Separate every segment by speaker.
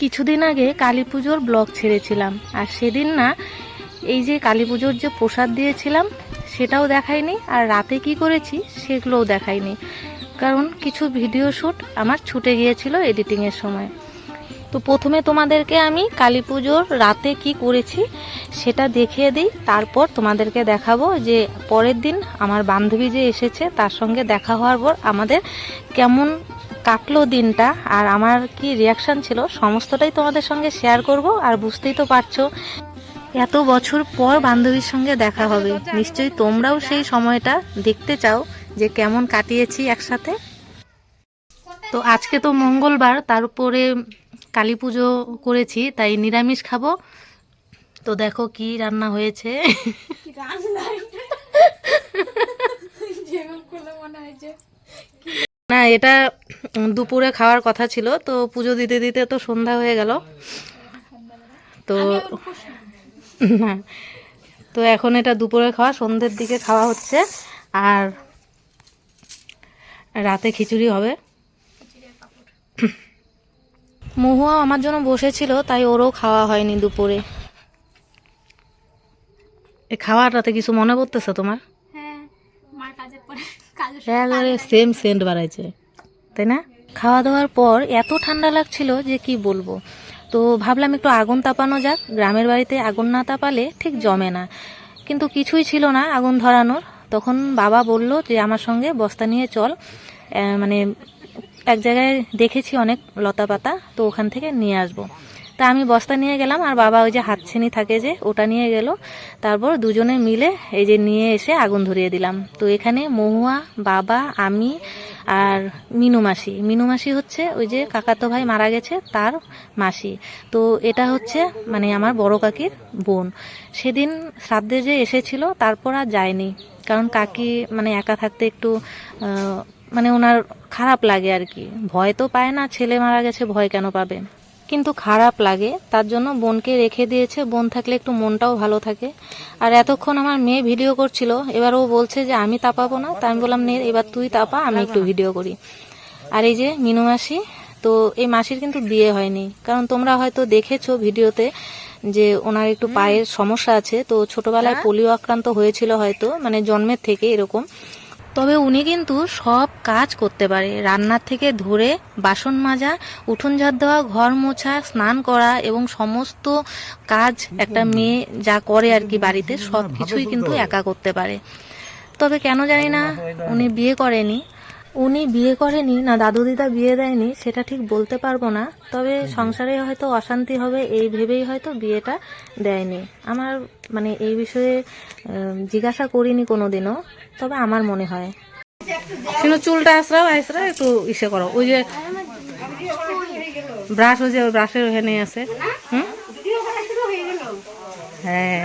Speaker 1: কিছুদিন আগে কালী পুজোর ব্লগ ছেড়েছিলাম, আর সেদিন না এই যে কালী পুজোর যে প্রসাদ দিয়েছিলাম, সেটাও দেখাইনি, আর রাতে কি করেছি সেগুলোও দেখাইনি। কারণ কিছু ভিডিও শ্যুট আমার ছুটে গিয়েছিল এডিটিংয়ের সময়। তো প্রথমে তোমাদেরকে আমি কালী পুজোর রাতে কি করেছি সেটা দেখিয়ে দিই, তারপর তোমাদেরকে দেখাবো যে পরের দিন আমার বান্ধবী যে এসেছে, তার সঙ্গে দেখা হওয়ার পর আমাদের কেমন কাটলো দিনটা আর আমার কি রিয়াকশন ছিল? সমস্তটাই তোমাদের সঙ্গে শেয়ার করব আর বুঝতেই তো পারছ। এত বছর পর বান্ধবীর সঙ্গে দেখা হবে। নিশ্চয়ই তোমরাও সেই সময়টা দেখতে চাও যে কেমন কাটিয়েছি একসাথে। তো আজকে তো মঙ্গলবার তার উপরে কালী পুজো করেছি তাই নিরামিষ খাব। তো দেখো কি রান্না হয়েছে। না এটা দুপুরে খাওয়ার কথা ছিল তো পুজো দিতে দিতে তো সন্ধ্যা হয়ে গেল। তো না তো এখন এটা দুপুরে খাওয়া সন্ধ্যের দিকে খাওয়া হচ্ছে আর রাতে খিচুড়ি হবে। মহুয়া আমার জন্য বসেছিল তাই ওরও খাওয়া হয়নি দুপুরে। এ খাওয়ার রাতে কিছু মনে পড়তেছে তোমার?
Speaker 2: হ্যাঁ মার কাজের পরে
Speaker 1: একেবারে সেম সেন্ট বাড়াইছে তাই না? খাওয়া দাওয়ার পর এত ঠান্ডা লাগছিল যে কি বলব? তো ভাবলাম একটু আগুন তাপানো যাক। গ্রামের বাড়িতে আগুন না তাপালে ঠিক জমে না। কিন্তু কিছুই ছিল না আগুন ধরানোর। তখন বাবা বলল যে আমার সঙ্গে বস্তা নিয়ে চল। মানে এক জায়গায় দেখেছি অনেক লতা পাতা তো ওখান থেকে নিয়ে আসব। তা আমি বস্তা নিয়ে গেলাম, আর বাবা ওই যে হাতছেনি থাকে যে, ওটা নিয়ে গেল। তারপর দুজনে মিলে এই যে নিয়ে এসে আগুন ধরিয়ে দিলাম। তো এখানে মহুয়া, বাবা, আমি আর মিনু মাসি। মিনু মাসি হচ্ছে ওই যে কাকাতো ভাই মারা গেছে, তার মাসি। তো এটা হচ্ছে মানে আমার বড় কাকির বোন। সেদিন শ্রাদ্ধে যে এসেছিল, তারপর আর যায়নি। কারণ কাকি মানে একা থাকতে একটু মানে ওনার খারাপ লাগে আর কি। ভয় তো পায় না, ছেলে মারা গেছে, ভয় কেন পাবে? কিন্তু খারাপ লাগে। তার জন্য বোনকে রেখে দিয়েছে। বোন থাকলে একটু মনটাও ভালো থাকে। আর এতক্ষণ আমার মেয়ে ভিডিও করছিল এবার ও বলছে যে আমি তাপাবো না। তা আমি বললাম নে এবার তুই তাপা আমি একটু ভিডিও করি। আর এই যে মিনু মাসি তো এই মাসির কিন্তু বিয়ে হয়নি। কারণ তোমরা হয়তো দেখেছ ভিডিওতে যে ওনার একটু পায়ের সমস্যা আছে। তো ছোটবেলায় পোলিও আক্রান্ত হয়েছিল হয়তো মানে জন্মের থেকে এরকম। তবে উনি কিন্তু সব কাজ করতে পারে। রান্নার থেকে ধরে, বাসন মাজা, উঠোন ঝাড় দেওয়া, ঘর মোছা, স্নান করা এবং সমস্ত কাজ একটা মেয়ে যা করে আর কি বাড়িতে, সব কিছুই কিন্তু একা করতে পারে। তবে কেন জানি না, উনি বিয়ে করেনি। উনি বিয়ে করেনি, না দাদু দিদা বিয়ে দেয়নি, সেটা ঠিক বলতে পারব না। তবে সংসারে হয়তো অশান্তি হবে, এই ভেবেই হয়তো বিয়েটা দেয়নি। আমার মানে এই বিষয়ে জিজ্ঞাসা করিনি কোনোদিনও। তবে আমার মনে হয়। কিন্তু চুলটা আসরাও আসরা একটু ইসে করো। ওই যে ব্রাশ ওই যে ব্রাশের ওখানে আছে। হুম? হ্যাঁ।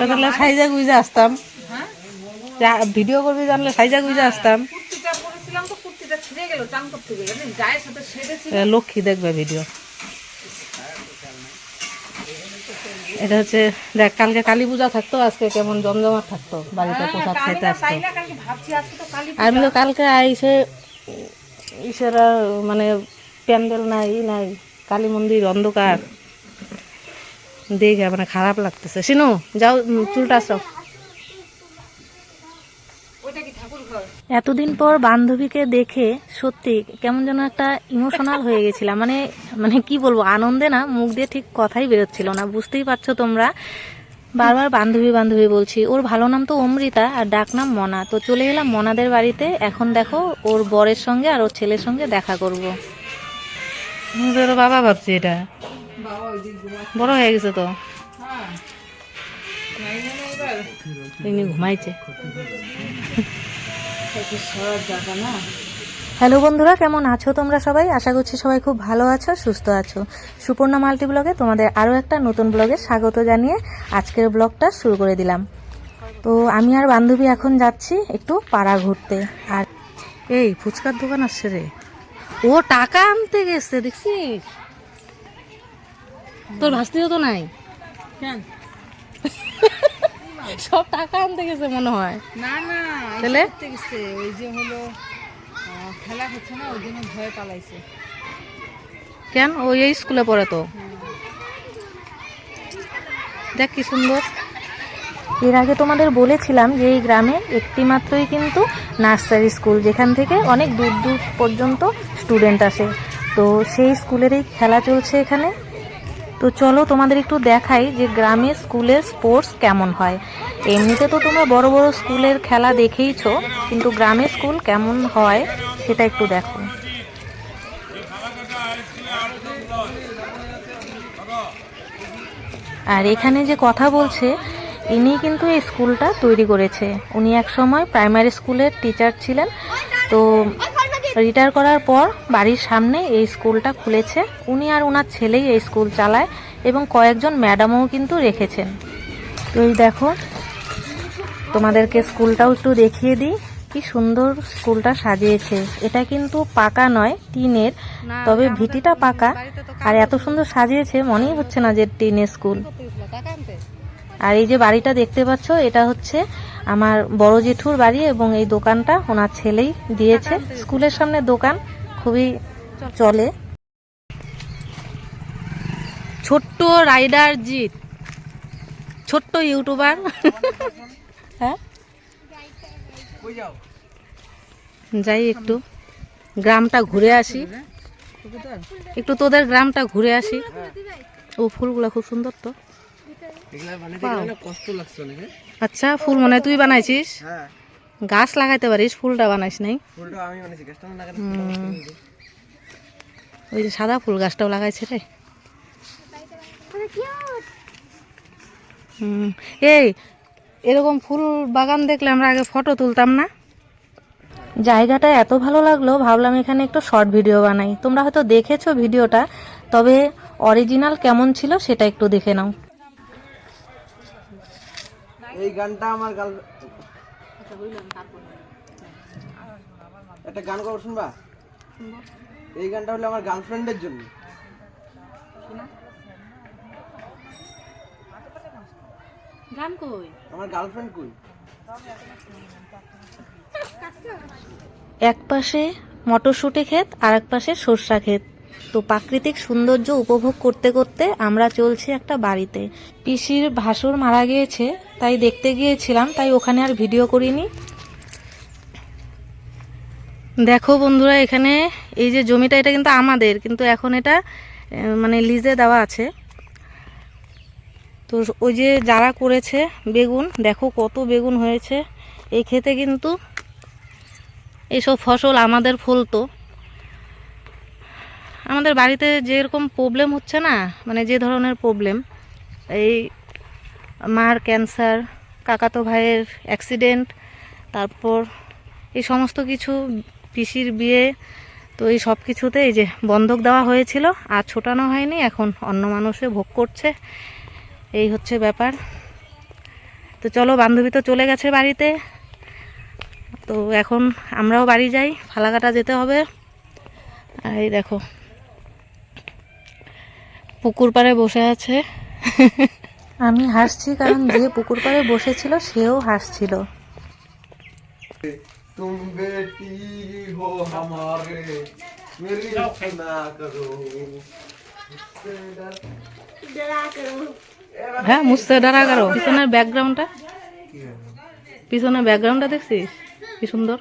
Speaker 1: তাহলে সাইজা গুইজা আসতাম। ভিডিও করবি জানলে সাইজা গুইজা আসতাম। লক্ষ্মী দেখবে ভিডিও। এটা হচ্ছে দেখ কালকে কালী পূজা থাকতো আজকে কেমন জমজমাট থাকতো বাড়িতে প্রসাদ খাইতে আসতো। আমি তো কালকে আইসে ইসেরা মানে প্যান্ডেল নাই ই নাই কালী মন্দির অন্ধকার। দেখে মানে খারাপ লাগতেছে। শিনু যাও চুলটা আসরাও এতদিন পর বান্ধবীকে দেখে সত্যি কেমন যেন একটা ইমোশনাল হয়ে গেছিলাম। মানে মানে কি বলব আনন্দে না মুখ দিয়ে ঠিক কথাই বেরোচ্ছিল না। বুঝতেই পারছ তোমরা? বারবার বান্ধবী বান্ধবী বলছি ওর ভালো নাম তো অমৃতা আর ডাক নাম মনা। তো চলে গেলাম মনাদের বাড়িতে। এখন দেখো ওর বরের সঙ্গে আর ওর ছেলের সঙ্গে দেখা করব। তোর বাবা ভাবছি এটা। বড় হয়ে গেছে তো। ইনি ঘুমাইছে। হ্যালো বন্ধুরা কেমন আছো তোমরা সবাই? আশা করছি সবাই খুব ভালো আছো সুস্থ আছো। সুপর্ণা মাল্টি ব্লগে তোমাদের আরও একটা নতুন ব্লগে স্বাগত জানিয়ে আজকের ব্লগটা শুরু করে দিলাম। তো আমি আর বান্ধবী এখন যাচ্ছি একটু পাড়া ঘুরতে। আর এই ফুচকার দোকান আসছে রে। ও টাকা আনতে গেছে দেখছিস তোর ভাস্তিও তো নাই। সব টাকা আনতে গেছে মনে হয়।
Speaker 3: না না
Speaker 1: তাহলে?
Speaker 3: গেছে। ওই যে হলো খেলা হচ্ছে না ওই জন্য ভয়ে পালাইছে।
Speaker 1: কেন? ও এই স্কুলে পড়ে তো। দেখ কি সুন্দর। এর আগে তোমাদের বলেছিলাম যে এই গ্রামে একটি মাত্রই কিন্তু নার্সারি স্কুল যেখান থেকে অনেক দূর দূর পর্যন্ত স্টুডেন্ট আসে। তো সেই স্কুলেরই খেলা চলছে এখানে। তো চলো তোমাদের একটু দেখাই যে গ্রামে স্কুলের স্পোর্টস কেমন হয়। এমনিতে তো তোমরা বড় বড় স্কুলের খেলা দেখেইছো, কিন্তু গ্রামের স্কুল কেমন হয় সেটা একটু দেখো। আর এখানে যে কথা বলছে, ইনি কিন্তু এই স্কুলটা তৈরি করেছে। উনি এক সময় প্রাইমারি স্কুলের টিচার ছিলেন। তো রিটায়ার করার পর বাড়ির সামনে এই স্কুলটা খুলেছে। উনি আর ওনার ছেলেই এই স্কুল চালায় এবং কয়েকজন ম্যাডামও কিন্তু রেখেছেন। তো এই দেখো তোমাদেরকে স্কুলটাও একটু দেখিয়ে দিই। কি সুন্দর স্কুলটা সাজিয়েছে। এটা কিন্তু পাকা নয় টিনের। তবে ভিটিটা পাকা। আর এত সুন্দর সাজিয়েছে মনেই হচ্ছে না যে টিনের স্কুল। আর এই যে বাড়িটা দেখতে পাচ্ছ এটা হচ্ছে আমার বড় জেঠুর বাড়ি এবং এই দোকানটা ওনার ছেলেই দিয়েছে। স্কুলের সামনে দোকান খুবই চলে। ছোট্ট রাইডার জিৎ। ছোট্ট ইউটিউবার। হ্যাঁ? যাই একটু গ্রামটা ঘুরে আসি। একটু তোদের গ্রামটা ঘুরে আসি। ও ফুলগুলো খুব সুন্দর তো। আচ্ছা ফুল মনে হয় তুই বানাইছিস?
Speaker 4: হ্যাঁ।
Speaker 1: গাছ লাগাইতে পারিস ফুলটা বানাইস নাই। ওই যে সাদা ফুল গাছটাও লাগাইছে রে। এই এরকম ফুল বাগান দেখলে আমরা আগে ফটো তুলতাম না? জায়গাটা এত ভালো লাগল ভাবলাম এখানে একটু শর্ট ভিডিও বানাই। তোমরা হয়তো দেখেছ ভিডিওটা তবে অরিজিনাল কেমন ছিল সেটা একটু দেখে নাও।
Speaker 4: এই গানটা আমার গাল একটা গান কর শুনবা? এই গানটা হলো আমার গার্লফ্রেন্ডের জন্য।
Speaker 1: গান কই?
Speaker 4: আমার গার্লফ্রেন্ড কই?
Speaker 1: এক পাশে মটরশুঁটি ক্ষেত আর এক পাশে সর্ষা ক্ষেত। তো প্রাকৃতিক সৌন্দর্য উপভোগ করতে করতে আমরা চলছি একটা বাড়িতে। পিসির ভাসুর মারা গিয়েছে, তাই দেখতে গিয়েছিলাম, তাই ওখানে আর ভিডিও করিনি। দেখো বন্ধুরা, এখানে এই যে জমিটা, এটা কিন্তু আমাদের, কিন্তু এখন এটা মানে লিজে দেওয়া আছে। তো ওই যে যারা করেছে বেগুন, দেখো কত বেগুন হয়েছে। এই ক্ষেতে কিন্তু এইসব ফসল আমাদের ফলতো। আমাদের বাড়িতে যেরকম প্রবলেম হচ্ছে না মানে যে ধরনের প্রবলেম এই মার ক্যান্সার কাকাতো ভাইয়ের অ্যাক্সিডেন্ট তারপর এই সমস্ত কিছু, পিসির বিয়ে, তো এই সব কিছুতে এই যে বন্ধক দেওয়া হয়েছিল, আর ছোটানো হয়নি, এখন অন্য মানুষে ভোগ করছে। এই হচ্ছে ব্যাপার। তো চলো, বান্ধবী তো চলে গেছে বাড়িতে। তো এখন আমরাও বাড়ি যাই, ফালাকাটা যেতে হবে। আর এই দেখো পুকুর পাড়ে বসে আছে। আমি হাসছি কারণ যে পুকুর পাড়ে বসেছিল সেও হাসছিল। হ্যাঁ মুছতে ডারা করো। পিছনের ব্যাকগ্রাউন্ডটা? পিছনের ব্যাকগ্রাউন্ডটা দেখছিস? কি সুন্দর।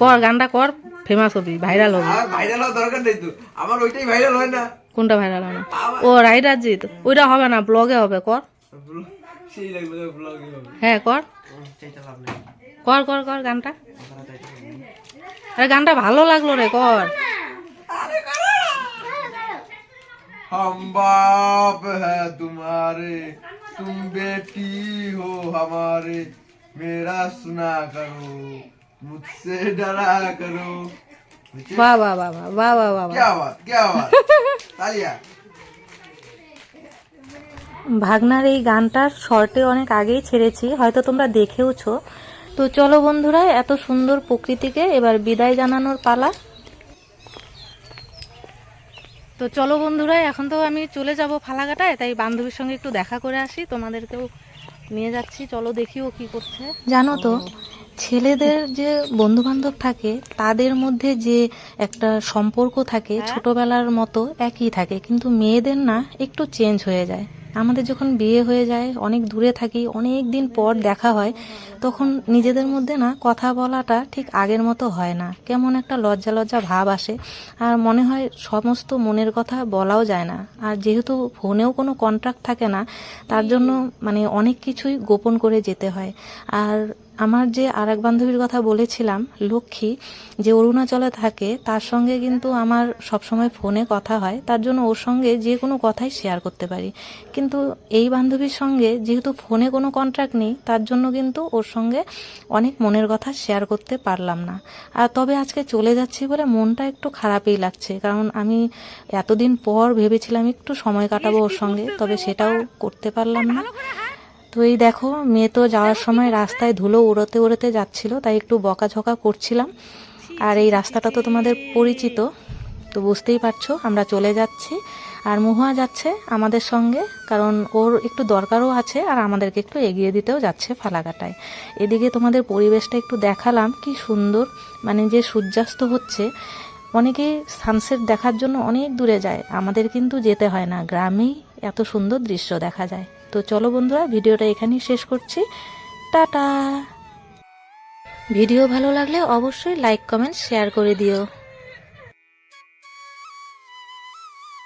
Speaker 1: কর গানটা কর। ফেমাস হবি ভাইরাল হবি
Speaker 4: আর ভাইরাল হওয়ার দরকার নেই তো আমার ওইটাই ভাইরাল হয় না
Speaker 1: কোনটা ভাইরাল হয় না ও রাইডার জিত ওইটা হবে না ব্লগে হবে কর
Speaker 4: সেই লাগবে ব্লগে হবে
Speaker 1: হ্যাঁ কর
Speaker 4: চাইতে লাভ নেই
Speaker 1: কর কর কর গানটা
Speaker 4: কথাটা চাইতে লাভ নেই।
Speaker 1: আরে গানটা ভালো লাগলো রে কর
Speaker 4: हम बाप है तुम्हारे तुम बेटी हो हमारे मेरा सुना करो मुझसे डरा करो।
Speaker 1: বাহ वाह বাহ वाह वाह वाह वाह
Speaker 4: क्या बात क्या बात। तालिया।
Speaker 1: ভাগনার এই গানটার শর্টে অনেক আগেই ছেড়েছি হয়তো তোমরা দেখেওছো। তো চলো বন্ধুরা এত সুন্দর প্রকৃতিকে এবার বিদায় জানানোর পালা। তো চলো বন্ধুরা এখন তো আমি চলে যাব ফালাঘাটায় তাই বান্ধবীর সঙ্গে একটু দেখা করে আসি তোমাদেরকেও নিয়ে যাচ্ছি। চলো দেখিও কি করছে। জানো তো ছেলেদের যে বন্ধু বান্ধব থাকে তাদের মধ্যে যে একটা সম্পর্ক থাকে ছোটবেলার মতো একই থাকে কিন্তু মেয়েদের না একটু চেঞ্জ হয়ে যায়। আমাদের যখন বিয়ে হয়ে যায় অনেক দূরে থাকি অনেক দিন পর দেখা হয় তখন নিজেদের মধ্যে না কথা বলাটা ঠিক আগের মতো হয় না। কেমন একটা লজ্জা লজ্জা ভাব আসে আর মনে হয় সমস্ত মনের কথা বলাও যায় না। আর যেহেতু ফোনেও কোনো কন্ট্রাক্ট থাকে না তার জন্য মানে অনেক কিছুই গোপন করে যেতে হয়। আর আমার যে আর এক বান্ধবীর কথা বলেছিলাম, লক্ষ্মী, যে অরুণাচলে থাকে, তার সঙ্গে কিন্তু আমার সবসময় ফোনে কথা হয়। তার জন্য ওর সঙ্গে যে কোনো কথাই শেয়ার করতে পারি। কিন্তু এই বান্ধবীর সঙ্গে যেহেতু ফোনে কোনো কন্ট্রাক্ট নেই, তার জন্য কিন্তু ওর সঙ্গে অনেক মনের কথা শেয়ার করতে পারলাম না। আর তবে আজকে চলে যাচ্ছি বলে মনটা একটু খারাপই লাগছে। কারণ আমি এতদিন পর ভেবেছিলাম একটু সময় কাটাবো ওর সঙ্গে, তবে সেটাও করতে পারলাম না। তো এই দেখো মেয়ে তো যাওয়ার সময় রাস্তায় ধুলো উড়োতে উড়োতে যাচ্ছিল তাই একটু বকাঝকা করছিলাম। আর এই রাস্তাটা তো তোমাদের পরিচিত তো বুঝতেই পারছ আমরা চলে যাচ্ছি। আর মহুয়া যাচ্ছে আমাদের সঙ্গে কারণ ওর একটু দরকারও আছে আর আমাদেরকে একটু এগিয়ে দিতেও যাচ্ছে ফালাকাটায়। এদিকে তোমাদের পরিবেশটা একটু দেখালাম কি সুন্দর মানে যে সূর্যাস্ত হচ্ছে। অনেকেই সানসেট দেখার জন্য অনেক দূরে যায় আমাদের কিন্তু যেতে হয় না। গ্রামেই এত সুন্দর দৃশ্য দেখা যায়। তো চলো বন্ধুরা, ভিডিওটা এখানেই শেষ করছি। টাটা! ভিডিও ভালো লাগলে অবশ্যই লাইক কমেন্ট শেয়ার করে দিও।